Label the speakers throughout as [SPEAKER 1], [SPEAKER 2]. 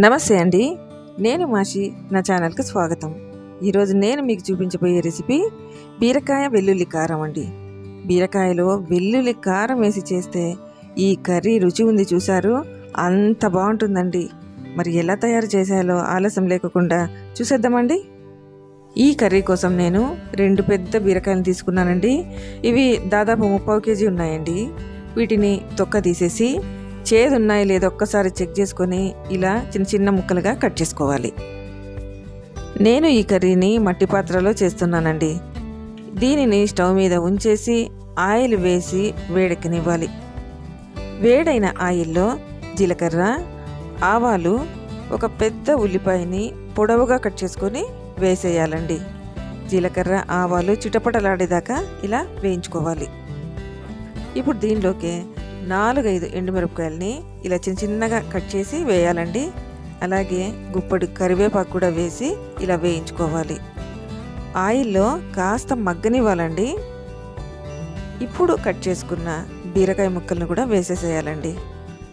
[SPEAKER 1] నమస్తే అండి. నేను మాషి నా ఛానల్కి స్వాగతం. ఈరోజు నేను మీకు చూపించబోయే రెసిపీ బీరకాయ వెల్లుల్లి కారం అండి. బీరకాయలో వెల్లుల్లి కారం వేసి చేస్తే ఈ కర్రీ రుచి ఉంది చూశారు? అంత బాగుంటుందండి. మరి ఎలా తయారు చేసాలో ఆలస్యం లేకుండా చూసేద్దామండి. ఈ కర్రీ కోసం నేను రెండు పెద్ద బీరకాయలు తీసుకున్నానండి. ఇవి దాదాపు ముప్పావు కేజీ ఉన్నాయండి. వీటిని తొక్క తీసేసి చేదు ఉన్నాయో లేదో ఒక్కసారి చెక్ చేసుకొని ఇలా చిన్న చిన్న ముక్కలుగా కట్ చేసుకోవాలి. నేను ఈ కర్రీని మట్టి పాత్రలో చేస్తున్నానండి. దీనిని స్టవ్ మీద ఉంచేసి ఆయిల్ వేసి వేడెక్కనివ్వాలి. వేడైన ఆయిల్లో జీలకర్ర ఆవాలు ఒక పెద్ద ఉల్లిపాయని పొడవుగా కట్ చేసుకొని వేసేయాలండి. జీలకర్ర ఆవాలు చిటపటలాడేదాకా ఇలా వేయించుకోవాలి. ఇప్పుడు దీనిలోకి నాలుగైదు ఎండుమిరపకాయలని ఇలా చిన్న చిన్నగా కట్ చేసి వేయాలండి. అలాగే గుప్పడి కరివేపాకు కూడా వేసి ఇలా వేయించుకోవాలి. ఆయిల్లో కాస్త మగ్గనివ్వాలండి. ఇప్పుడు కట్ చేసుకున్న బీరకాయ ముక్కలను కూడా వేసేసేయాలండి.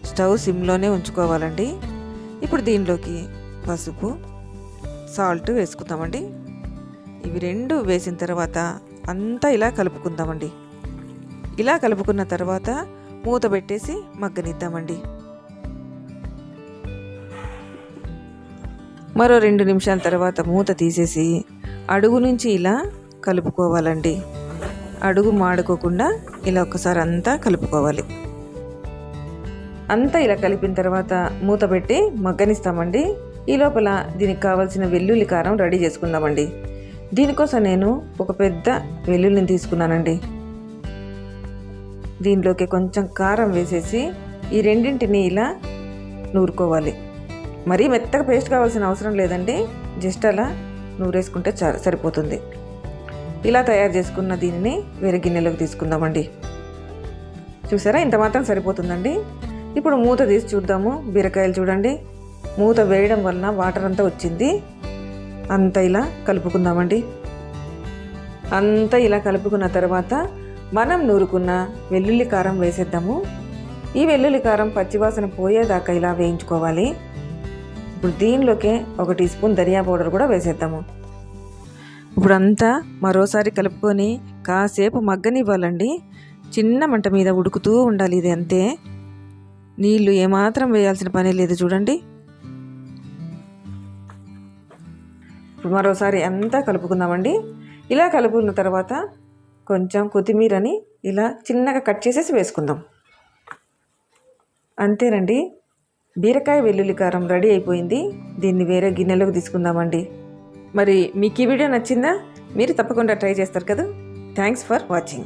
[SPEAKER 1] స్టవ్ సిమ్లోనే ఉంచుకోవాలండి. ఇప్పుడు దీనిలోకి పసుపు సాల్ట్ వేసుకుందామండి. ఇవి రెండు వేసిన తర్వాత అంతా ఇలా కలుపుకుందామండి. ఇలా కలుపుకున్న తర్వాత మూత పెట్టేసి మగ్గనిద్దామండి. మరో రెండు నిమిషాల తర్వాత మూత తీసేసి అడుగు నుంచి ఇలా కలుపుకోవాలండి. అడుగు మాడుకోకుండా ఇలా ఒకసారి అంతా కలుపుకోవాలి. అంతా ఇలా కలిపిన తర్వాత మూత పెట్టి మగ్గనిస్తామండి. ఈ లోపల దీనికి కావాల్సిన వెల్లుల్లి కారం రెడీ చేసుకుందామండి. దీనికోసం నేను ఒక పెద్ద వెల్లుల్లిని తీసుకున్నానండి. దీనిలోకి కొంచెం కారం వేసేసి ఈ రెండింటిని ఇలా నూరుకోవాలి. మరీ మెత్తగా పేస్ట్ కావాల్సిన అవసరం లేదండి. జస్ట్ అలా నూరేసుకుంటే చ సరిపోతుంది. ఇలా తయారు చేసుకున్న దీనిని వేరే గిన్నెలోకి తీసుకుందామండి. చూసారా? ఇంత మాత్రం సరిపోతుందండి. ఇప్పుడు మూత తీసి చూద్దాము. బీరకాయలు చూడండి. మూత వేయడం వలన వాటర్ అంతా వచ్చింది. అంతా ఇలా కలుపుకుందామండి. అంతా ఇలా కలుపుకున్న తర్వాత మనం నూరుకున్న వెల్లుల్లి కారం వేసేద్దాము. ఈ వెల్లుల్లి కారం పచ్చివాసన పోయేదాకా ఇలా వేయించుకోవాలి. ఇప్పుడు దీనిలోకే ఒక టీ స్పూన్ ధనియా పౌడర్ కూడా వేసేద్దాము. ఇప్పుడు అంతా మరోసారి కలుపుకొని కాసేపు మగ్గనివ్వాలండి. చిన్న మంట మీద ఉడుకుతూ ఉండాలి ఇది అంతే. నీళ్ళు ఏమాత్రం వేయాల్సిన పని లేదు చూడండి. ఇప్పుడు మరోసారి అంతా కలుపుకుందామండి. ఇలా కలుపుకున్న తర్వాత కొంచెం కొత్తిమీరని ఇలా చిన్నగా కట్ చేసేసి వేసుకుందాం. అంతేనండి. బీరకాయ వెల్లుల్లి కారం రెడీ అయిపోయింది. దీన్ని వేరే గిన్నెలోకి తీసుకుందామండి. మరి మీకు ఈ వీడియో నచ్చిందా? మీరు తప్పకుండా ట్రై చేస్తారు కదా. Thanks for watching.